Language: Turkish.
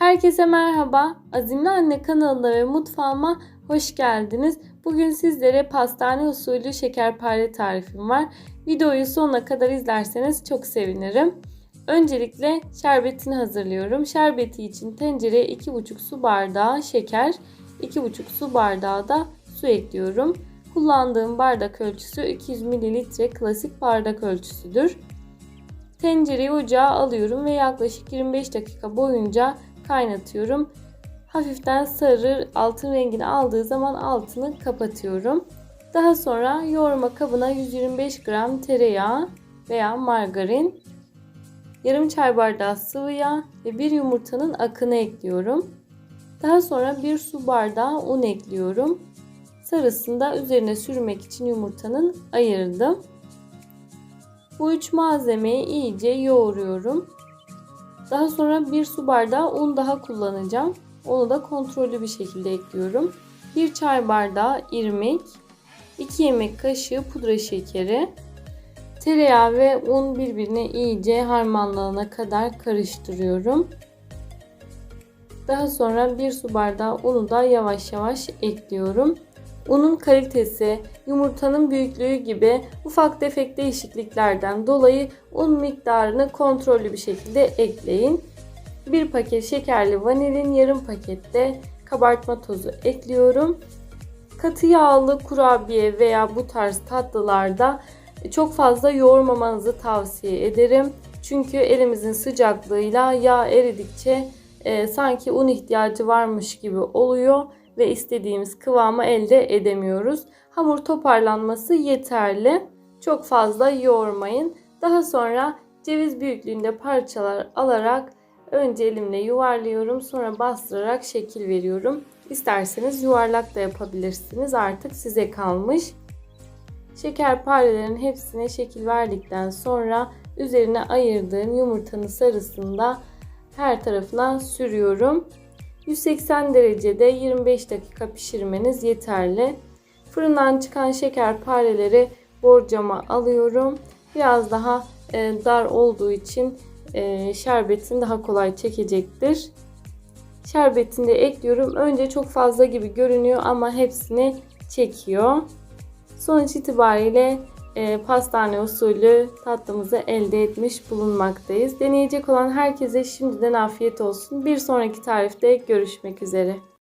Herkese merhaba. Azimli Anne kanalına ve mutfağıma hoş geldiniz. Bugün sizlere pastane usulü şekerpare tarifim var. Videoyu sonuna kadar izlerseniz çok sevinirim. Öncelikle şerbetini hazırlıyorum. Şerbeti için tencereye 2,5 su bardağı şeker, 2,5 su bardağı da su ekliyorum. Kullandığım bardak ölçüsü 200 ml klasik bardak ölçüsüdür. Tencereyi ocağa alıyorum ve yaklaşık 25 dakika boyunca kaynatıyorum. Hafiften sarı altın rengini aldığı zaman altını kapatıyorum. Daha sonra yoğurma kabına 125 gram tereyağı veya margarin, yarım çay bardağı sıvı yağ ve bir yumurtanın akını ekliyorum. Daha sonra bir su bardağı un ekliyorum. Sarısını da üzerine sürmek için yumurtanın ayırdım. Bu üç malzemeyi iyice yoğuruyorum. Daha sonra bir su bardağı un daha kullanacağım. Onu da kontrollü bir şekilde ekliyorum. Bir çay bardağı irmik, 2 yemek kaşığı pudra şekeri, tereyağı ve un birbirine iyice harmanlanana kadar karıştırıyorum. Daha sonra bir su bardağı unu da yavaş yavaş ekliyorum. Unun kalitesi, yumurtanın büyüklüğü gibi ufak tefek değişikliklerden dolayı un miktarını kontrollü bir şekilde ekleyin. Bir paket şekerli vanilin, yarım pakette kabartma tozu ekliyorum. Katı yağlı kurabiye veya bu tarz tatlılarda çok fazla yoğurmamanızı tavsiye ederim. Çünkü elimizin sıcaklığıyla yağ eridikçe e, sanki un ihtiyacı varmış gibi oluyor ve istediğimiz kıvamı elde edemiyoruz. Hamur toparlanması yeterli. Çok fazla yoğurmayın. Daha sonra ceviz büyüklüğünde parçalar alarak önce elimle yuvarlıyorum. Sonra bastırarak şekil veriyorum. İsterseniz yuvarlak da yapabilirsiniz. Artık size kalmış. Şekerparelerin hepsine şekil verdikten sonra üzerine ayırdığım yumurtanın sarısını da her tarafına sürüyorum. 180 derecede 25 dakika pişirmeniz yeterli. Fırından çıkan şekerpareleri borcama alıyorum. Biraz daha e, dar olduğu için e, şerbetin daha kolay çekecektir. Şerbetini de ekliyorum. Önce çok fazla gibi görünüyor ama hepsini çekiyor. Sonuç itibariyle e, pastane usulü tatlımızı elde etmiş bulunmaktayız. Deneyecek olan herkese şimdiden afiyet olsun. Bir sonraki tarifte görüşmek üzere.